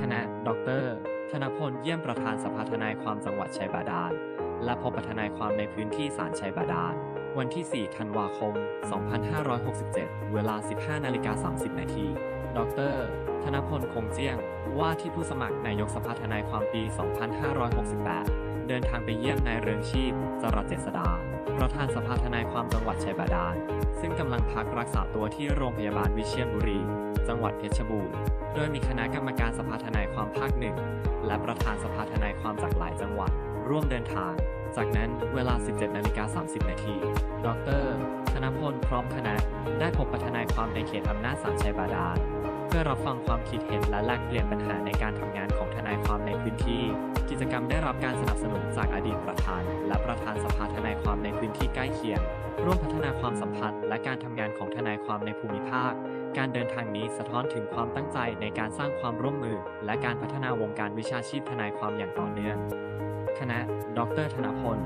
คณะดร ธนพลเยี่ยมประธานสภาทนายความจังหวัดชัยบาดาล และพบทนายความในพื้นที่ศาลชัยบาดาล วันที่ 4 ธันวาคม 2567 เวลา 15นาฬิกา30 นาที ดร ธนพลคงเจียง ว่าที่ผู้สมัครนายกสภาทนายความปี 2568 เดินทางไปเยี่ยมนายเรืองชีพ จรัสเจษดาประานสภาทนายความจังหวัดชัยบาดาล ซึ่งกำลังพักรักษาตัวที่โรงพยาบาลวิเชียรบุรี จังหวัดเพชรบูรณ์ โดยมีคณะกรรมการสภาทนายความภาคหนึ่งและประธานสภาทนายความจากหลายจังหวัด ร่วมเดินทาง จากนั้นเวลา 17นาฬิกา30 นาที ดร ธนพล พร้อมคณะ ได้พบประทนายความในเขตอำนาจศาลชัยบาดาล เพื่อรับฟังความคิดเห็นและแลกเปลี่ยนปัญหาในการทำงานของทนายความในพื้นที่ จกรรมได้รับการสนับสนุนจากอดีตประธาน และประธานสภาทนายความในพื้นที่ใกล้เคียง ร่วมพัฒนาความสัมพันธ์และการทำงานของทนายความในภูมิภาค การเดินทางนี้สะท้อนถึงความตั้งใจในการสร้างความร่วมมือ และการพัฒนาวงการวิชาชีพทนายความอย่างต่อเนื่องคณะ ดร ธนพล